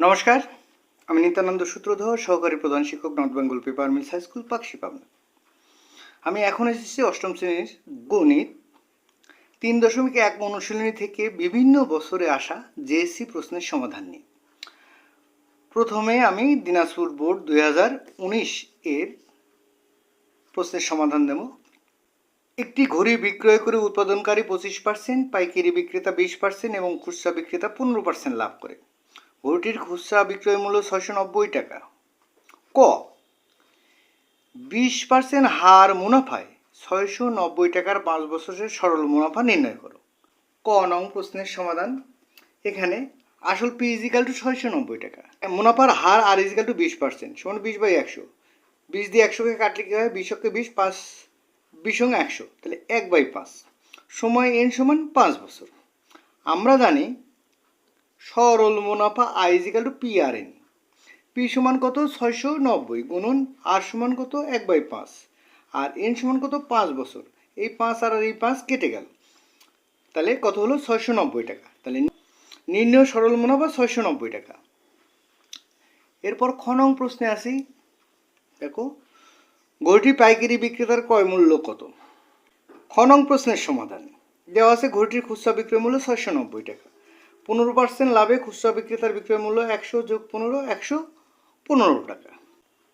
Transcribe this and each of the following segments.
নমস্কার, আমি নিত্যানন্দ সূত্রধর, সহকারী প্রধান শিক্ষক North Bengal Paper Mills High School Pakshi Pabna আমি এখন এসেছি অষ্টম শ্রেণির গণিত, তিন দশমিক এক অনুশীলনী থেকে বিভিন্ন বছরে আসা জেএসসি প্রশ্নের সমাধান নিয়ে। প্রথমে আমি দিনাজপুর বোর্ড দুই হাজার উনিশ এর প্রশ্নের সমাধান দেব। একটি ঘড়ি বিক্রয় করে উৎপাদনকারী পঁচিশ পার্সেন্ট পাইকারি বিক্রেতা বিশ পার্সেন্ট এবং খুচরা বিক্রেতা পনেরো পার্সেন্ট লাভ করে। ঘড়িটির খুচরা বিক্রয় মূল্য ছয়শো নব্বই টাকা। ক, বিশ পার্সেন্ট হার মুনাফায় ছয়শো নব্বই টাকার পাঁচ বছরের সরল মুনাফা নির্ণয় করো। ক, নং প্রশ্নের সমাধান। এখানে আসল পি ইজিক্যাল টু ছয়শো নব্বই টাকা। মুনাফার হার আর ইজিক্যাল টু বিশ পার্সেন্ট সমান বিশ বাই একশো। বিশ দিয়ে একশোকে কাটলে কী হয়? বিশকে বিশ, পাঁচ, বিশ একশো, তাহলে এক বাই পাঁচ। সময় এন সমান পাঁচ বছর। আমরা জানি সরল মুনাফা I equal to P R N P সমান কত? ছয়শো নব্বই গুণন আর সমান কত? এক বাই পাঁচ। আর এন সমান কত? পাঁচ বছর। এই পাঁচ আর এই পাঁচ কেটে গেল। তাহলে কত হলো? ছয়শো নব্বই টাকা। তাহলে নির্ণয় সরল মুনাফা ছয়শো নব্বই টাকা। এরপর খ নং প্রশ্নে আসি। দেখো, ঘড়িটি পাইকারি বিক্রেতার ক্রয় মূল্য কত? খ নং প্রশ্নের সমাধান। দেওয়া আছে ঘড়িটির খুচরা বিক্রয় মূল্য ছয়শো নব্বই টাকা। পনেরো পার্সেন্ট লাভে খুচরা বিক্রেতার বিক্রয় মূল্য একশো যোগ পনেরো, একশো পনেরো টাকা।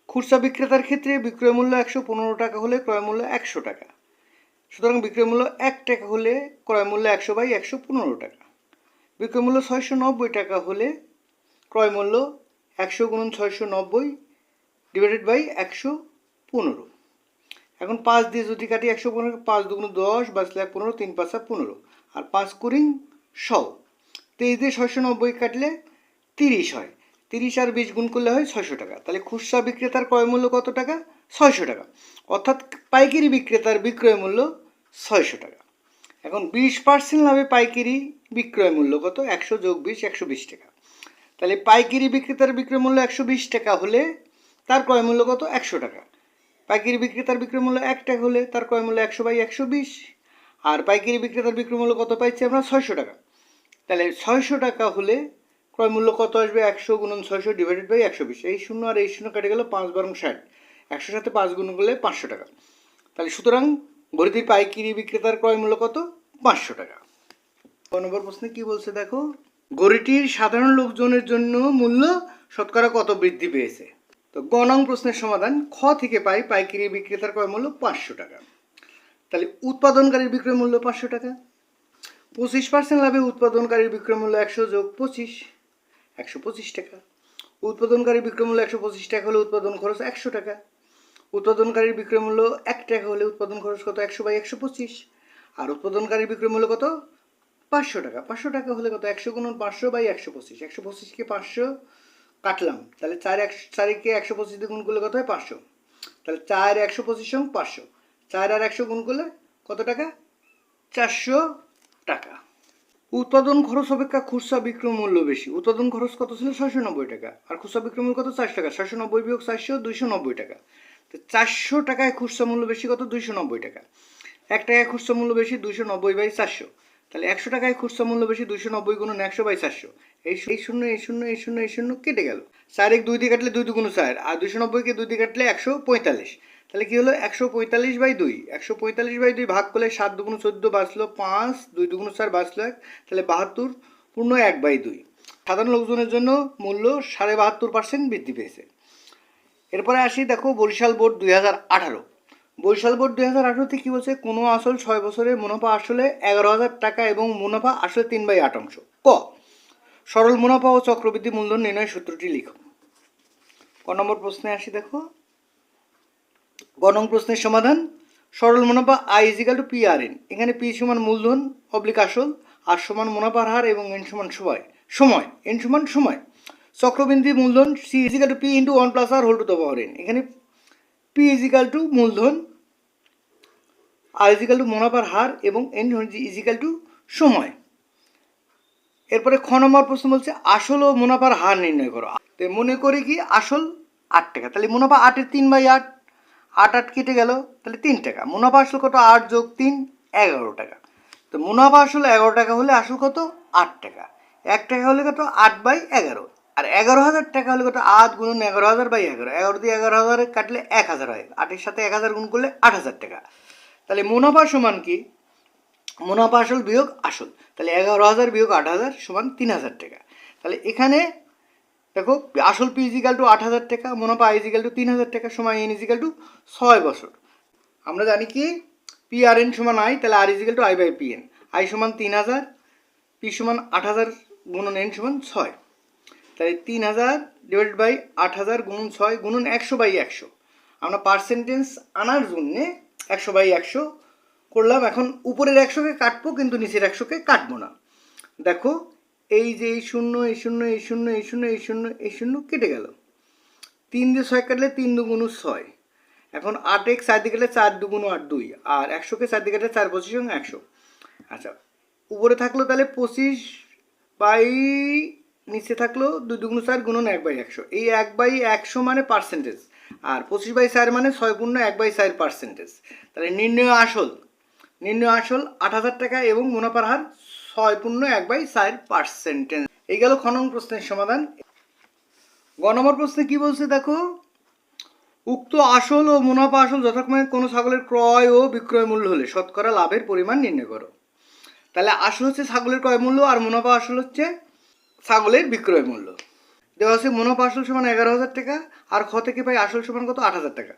খুচরা বিক্রেতার ক্ষেত্রে বিক্রয় মূল্য একশো পনেরো টাকা হলে ক্রয় মূল্য একশো টাকা। সুতরাং বিক্রয় মূল্য এক টাকা হলে ক্রয় মূল্য একশো বাই একশো পনেরো টাকা। বিক্রয় মূল্য ছয়শো নব্বই টাকা হলে ক্রয় মূল্য একশো গুণন ছয়শো নব্বই ডিভাইডেড বাই একশো পনেরো। এখন পাঁচ দিয়ে যদি কাটি একশো পনেরো, পাঁচ দুগুণ দশ বাঁচ লাখ পনেরো, তিন পাঁচা পনেরো। আর পাঁচ কুড়িং শও তেইশ দিয়ে ছয়শো নব্বই কাটলে তিরিশ হয়। তিরিশ আর বিশ গুণ করলে হয় ছয়শো টাকা। তাহলে খুচরা বিক্রেতার ক্রয় মূল্য কত টাকা? ছয়শো টাকা। অর্থাৎ পাইকারি বিক্রেতার বিক্রয় মূল্য ছয়শো টাকা। এখন বিশ পার্সেন্ট লাভে পাইকারি বিক্রয় মূল্য কত? একশো যোগ বিশ, একশো বিশ টাকা। তাহলে পাইকারি বিক্রেতার বিক্রয় মূল্য একশো বিশ টাকা হলে তার ক্রয় মূল্য কত? একশো টাকা। পাইকারি বিক্রেতার বিক্রয় মূল্য এক টাকা হলে তার ক্রয় মূল্য একশো বাই একশো বিশ। আর পাইকারি বিক্রেতার বিক্রয় মূল্য কত পাইছি আমরা? ছয়শো টাকা। তাহলে ছয়শো টাকা হলে ক্রয় মূল্য কত আসবে? একশো গুণন ছয়শো ডিভাইডেড বাই একশো বিশ। এই শূন্য আর এই শূন্য কেটে গেল পাঁচ বারং ষাট। একশো সাথে পাঁচ গুণ করলে পাঁচশো টাকা। তাহলে সুতরাং গরিদির পাইকিরি বিক্রেতার ক্রয় মূল্য কত? পাঁচশো টাকা। ক নম্বর প্রশ্নে কি বলছে দেখো? গড়িটির সাধারণ লোকজনের জন্য মূল্য শতকরা কত বৃদ্ধি পেয়েছে? তো গ নং প্রশ্নের সমাধান, খ থেকে পাই পাইকারি বিক্রেতার ক্রয় মূল্য পাঁচশো টাকা। তাহলে উৎপাদনকারীর বিক্রয় মূল্য পাঁচশো টাকা। পঁচিশ পার্সেন্ট লাভে উৎপাদনকারীর বিক্রয় মূল্য একশো যোগ পঁচিশ, একশো পঁচিশ টাকা। উৎপাদনকারী বিক্রয় মূল্য একশো পঁচিশ টাকা হলে উৎপাদন খরচ একশো টাকা। উৎপাদনকারীর বিক্রয় মূল্য এক টাকা হলে উৎপাদন খরচ কত একশো বাই একশো পঁচিশ। আর উৎপাদনকারীর বিক্রয় মূল্য কত? পাঁচশো টাকা। পাঁচশো টাকা হলে কত? একশো গুণন পাঁচশো বাই একশো পঁচিশ। একশো পঁচিশকে পাঁচশো কাটলাম। তাহলে চার একশো চারিকে একশো পঁচিশ দিয়ে গুণ করলে কত হয়? পাঁচশো। তাহলে চার একশো পঁচিশ সঙ্গে পাঁচশো। চার আর একশো গুণ করলে কত টাকা? চারশো টাকা। উৎপাদন খরচ অপেক্ষা খুচরা বিক্রয় মূল্য বেশি। উৎপাদন খরচ কত ছিল? ছয়শো নব্বই টাকা। আর খুচরা বিক্রয় মূল্য কত? চারশো টাকা। ছয়শো নব্বই বিয়োগ চারশো দুইশো নব্বই টাকা। তো চারশো টাকায় খুচরা মূল্য বেশি কত? দুইশো নব্বই টাকা। এক টাকায় খুচরা মূল্য বেশি দুইশো নব্বই বাই চারশো। তাহলে একশো টাকায় খুচরা মূল্য বেশি দুইশো নব্বই গুণ একশো বাই চারশো। এই এই শূন্য এই শূন্য এই শূন্য এই শূন্য কেটে গেল। চার এক দুই দিয়ে কাটলে দুই দুগুণ চার। আর দুইশো নব্বইকে দুই দিয়ে কাটলে একশো পঁয়তাল্লিশ। তাহলে কি হলো? একশো পঁয়তাল্লিশ বাই দুই। একশো পঁয়তাল্লিশ বাই দুই ভাগ করলে সাত দুগুণ চোদ্দ বাঁচলো পাঁচ, দুই দুগুণ চার বাঁচলো এক। তাহলে বাহাত্তর পূর্ণ এক বাই দুই। সাধারণ লোকজনের জন্য মূল্য সাড়ে বাহাত্তর পার্সেন্ট বৃদ্ধি পেয়েছে। এরপরে আসি দেখো বরিশাল বোর্ড দুই হাজার আঠারো। বরিশাল বোর্ড দুই হাজার আঠারোতে কী বলছে? কোনো আসল ছয় বছরের মুনাফা আসলে এগারো হাজার টাকা এবং মুনাফা আসলে তিন বাই আট অংশ। ক, সরল মুনাফা ও চক্রবৃদ্ধি মূলধন নির্ণয় সূত্রটি লিখো। ক নম্বর প্রশ্নে আসি দেখো। গ নং প্রশ্নের সমাধান। সরল মুনাফা I equal to P R N এখানে পি সমান মূলধন অবলিক আসল আর সমান মুনাফার হার এবং এন সমান সময়। সময় এন সমান সময়। চক্রবৃদ্ধি মূলধন C equal to P into one plus R whole to the এখানে পি ইজিক্যাল টু মূলধন আর ইজিক্যাল টু মুনাফার হার এবং এন ইজিক্যাল টু সময়। এরপরে খ নম্বর প্রশ্ন বলছে, আসল ও মুনাফার হার নির্ণয় করো। মনে করি কি, আসল আট টাকা। তাহলে মুনাফা আটের তিন বাই আট আট আট কেটে গেল, তাহলে তিন টাকা। মুনাফা আসল কত? আট যোগ তিন, এগারো টাকা। তো মুনাফা আসল এগারো টাকা হলে আসল কত? আট টাকা। এক টাকা হলে কত? আট বাই এগারো। আর এগারো হাজার টাকা হলে কত? আট গুণ এগারো হাজার বাই এগারো। এগারো দিয়ে এগারো হাজার কাটলে এক হাজার হয়। আটের সাথে এক হাজার গুণ করলে আট হাজার টাকা। তাহলে মুনাফা সমান কি? মুনাফা আসল বিয়োগ আসল। তাহলে এগারো হাজার বিয়োগ আট হাজার সমান তিন হাজার টাকা। তাহলে এখানে দেখো, আসল পি ইজিক্যাল টু আট হাজার টাকা, মুনাফা আই ইজিক্যাল টু তিন হাজার টাকা সময় এন ইজিক্যাল টু ছয় বছর। আমরা জানি কি পি আর এন সমান আই তাহলে R equal to I by P N I সমান তিন হাজার পি সমান আট হাজার গুণন এন সমান ছয়। তাহলে তিন হাজার ডিভাইডেড বাই আট হাজার গুণন ছয় গুণন একশো বাই একশো। আমরা পার্সেন্টেজ আনার জন্যে একশো বাই একশো করলাম। এখন উপরের একশোকে কাটবো, কিন্তু নিচের একশোকে কাটবো না। দেখো এই যে এই শূন্য এই শূন্য এই শূন্য এই শূন্য এই শূন্য এই শূন্য কেটে গেল। তিন দিয়ে ছয় কাটলে তিন দুগুণ ছয়। এখন আট এক চার দিকে চার দুগুণ আট দুই, আর একশোকে চার দিকে চার পঁচিশ একশো। আচ্ছা উপরে থাকল তাহলে পঁচিশ বাই নিচে থাকল দুই দুগুণ চার গুণন এক বাই একশো। এই এক বাই একশো মানে পার্সেন্টেজ আর পঁচিশ বাই চার মানে ছয় পূর্ণ এক বাই চার পার্সেন্টেজ তাহলে নির্ণয় আসল নির্ণয় আসল আট হাজার টাকা এবং মুনাফার হার ছয় পূর্ণ এক বাই চার পার্সেন্টেজ এই গেল খ নং প্রশ্নের সমাধান। গ নম্বর প্রশ্নে কি বলছে দেখো? উক্ত আসল ও মুনাফা আসল যথাক্রমে কোনো ছাগলের ক্রয় ও বিক্রয় মূল্য হলে শতকরা লাভের পরিমাণ নির্ণয় করো। তাহলে আসল হচ্ছে ছাগলের ক্রয় মূল্য আর মুনাফা আসল হচ্ছে ছাগলের বিক্রয় মূল্য। দেওয়া আছে মুনাফা আসল সমান এগারো হাজার টাকা আর খ থেকে পাই আসল সমান কত? আট হাজার টাকা।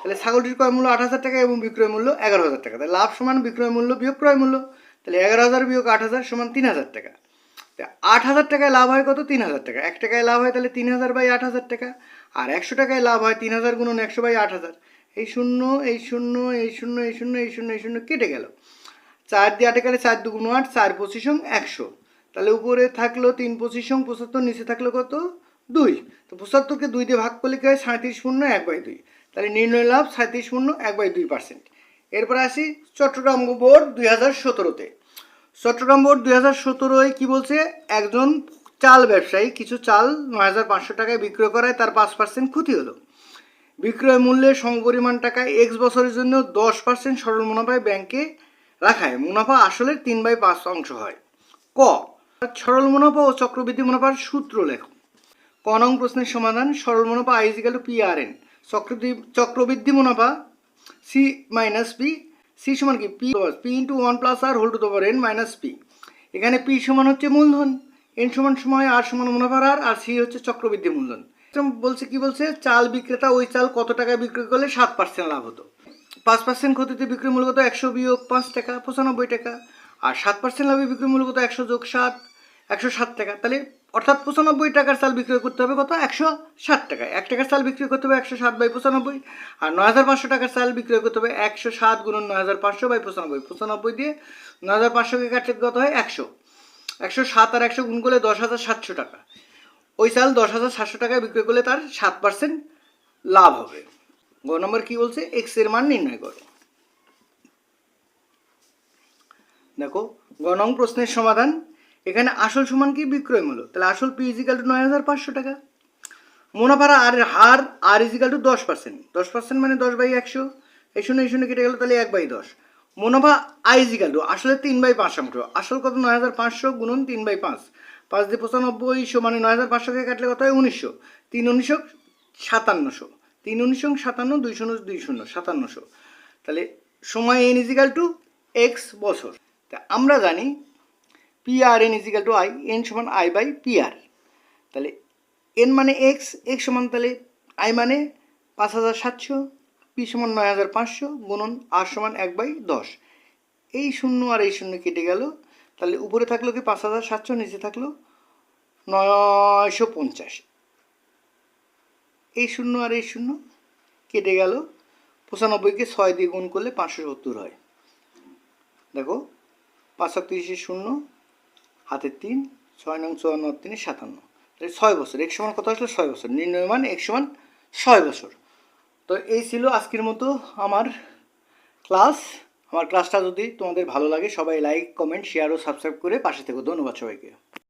তাহলে ছাগলটির ক্রয় মূল্য আট হাজার টাকা এবং বিক্রয় মূল্য এগারো হাজার টাকা। তাহলে লাভ সমান বিক্রয় মূল্য বিয়োগ ক্রয় মূল্য। তাহলে এগারো হাজার বিয়োগ আট হাজার সমান তিন হাজার টাকা। তা আট হাজার টাকায় লাভ হয় কত? তিন হাজার টাকা। এক টাকায় লাভ হয় তাহলে তিন হাজার বাই আট হাজার টাকা। আর একশো টাকায় লাভ হয় তিন হাজার গুণন একশো বাই আট হাজার। এই শূন্য এই শূন্য এই শূন্য এই শূন্য এই শূন্য এই শূন্য কেটে গেল। চার দিয়ে আটে কাটে চার দুগুণ আট, চার পঁচিশং একশো। তাহলে উপরে থাকল তিন পঁচিশং পঁচাত্তর, নিচে থাকল কত? দুই। তো পঁচাত্তরকে দুই দিয়ে ভাগ করলে কি হয়? সাঁত্রিশ শূন্য এক বাই দুই। তাহলে নির্ণয় লাভ সাঁত্রিশ শূন্য এক বাই দুই পার্সেন্ট এরপর আসি চট্টগ্রাম বোর্ড দুই হাজার সতেরোতে। চট্টগ্রাম বোর্ড দুই হাজার সতেরোয় কী বলছে? একজন চাল ব্যবসায়ী কিছু চাল নয় হাজার পাঁচশো টাকায় বিক্রয় করায় তার পাঁচ পার্সেন্ট ক্ষতি হলো। বিক্রয় মূল্যে সমপরিমাণ টাকায় এক্স বছরের জন্য দশ পার্সেন্ট সরল মুনাফায় ব্যাংকে রাখায়। মুনাফা আসলে তিন বাই পাঁচ অংশ হয়। ক, সরল মুনাফা ও চক্রবৃদ্ধি মুনাফার সূত্র লেখ। ক নং প্রশ্নের সমাধান, সরল মুনাফা I equal to P R N চক্রবৃদ্ধি চক্রবৃদ্ধি মুনাফা সি মাইনাস পি সি সমান কি? P P into one plus R whole to power N minus P এখানে পি সমান হচ্ছে মূলধন এন সমান সময় আর সমান মুনাফার আর আর সি হচ্ছে চক্রবৃদ্ধি মূলধন। বলছে কি বলছে? চাল বিক্রেতা ওই চাল কত টাকায় বিক্রি করলে সাত পার্সেন্ট লাভ হতো? পাঁচ পার্সেন্ট ক্ষতিতে বিক্রি মূল্য কত? একশো বিয়োগ পাঁচ টাকা, পঁচানব্বই টাকা। আর সাত পার্সেন্ট লাভে বিক্রি মূল্য কত? একশো যোগ সাত, একশো সাত টাকা। তাহলে অর্থাৎ পঁচানব্বই টাকার চাল বিক্রয় করতে হবে কত? একশো ষাট টাকায়। এক টাকার চাল বিক্রি করতে হবে একশো সাত বাই পঁচানব্বই আর নয় হাজার পাঁচশো টাকার চাল বিক্রয় করতে হবে একশো সাত গুণন নয় হাজার পাঁচশো বাই পঁচানব্বই। পঁচানব্বই দিয়ে নয় হাজার পাঁচশোকে কাটলে কত হয়? একশো। একশো সাত আর একশো গুণ করলে দশ হাজার সাতশো টাকা। ওই চাল দশ হাজার সাতশো টাকায় বিক্রয় করলে তার সাত পার্সেন্ট লাভ হবে। গ নম্বর কি বলছে? এক্সের মান নির্ণয় করো। দেখো, গ নং প্রশ্নের সমাধান এখানে আসল সমান কি? বিক্রয় মূল্য। তাহলে আসল পি ইজিক্যাল টু নয় হাজার পাঁচশো টাকা। মুনাফার আর হার আর ইজিক্যাল টু দশ পার্সেন্ট দশ পার্সেন্ট মানে দশ বাই একশো। এই শুনে এই শুনে কেটে গেল, তাহলে এক বাই দশ। মুনাফা আই ইজিক্যাল টু আসলে তিন বাই পাঁচ অংশ আসল কত? নয় হাজার পাঁচশো গুণন তিন বাই পাঁচ। পাঁচ দিয়ে পঁচানব্বই মানে নয় হাজার পাঁচশোকে কাটলে কত হয়? উনিশশো। তিন উনিশশো সাতান্নশো। তিন উনিশশো সাতান্ন, দুই শূন্য দুই শূন্য, সাতান্নশো। তাহলে সময় এন ইজিক্যাল টু এক্স বছর। তা আমরা জানি P R N equal to I N সমান আই বাই পি আর তাহলে এন মানে এক্স এক্স সমান তাহলে আই মানে পাঁচ হাজার সাতশো পি সমান নয় হাজার পাঁচশো গুণন আর সমান এক বাই দশ। এই শূন্য আর এই শূন্য কেটে গেল। তাহলে উপরে থাকল কি পাঁচ হাজার সাতশো, নিচে থাকল নয়শো পঞ্চাশ। এই শূন্য আর এই শূন্য কেটে গেল। পঁচানব্বইকে ছয় দিয়ে গুণ করলে পাঁচশো সত্তর হয়। দেখো, পাঁচ তিরিশে শূন্য হাতের তিন, ছয় নং চুয়ান্ন, তিন সাতান্ন। তাহলে ছয় বছর, এক সমান কত আসলে? ছয় বছর। নির্ণয় মান এক সমান ছয় বছর। তো এই ছিল আজকের মতো আমার ক্লাস। আমার ক্লাসটা যদি তোমাদের ভালো লাগে, সবাই লাইক, কমেন্ট, শেয়ার ও সাবস্ক্রাইব করে পাশে থেকো। ধন্যবাদ সবাইকে।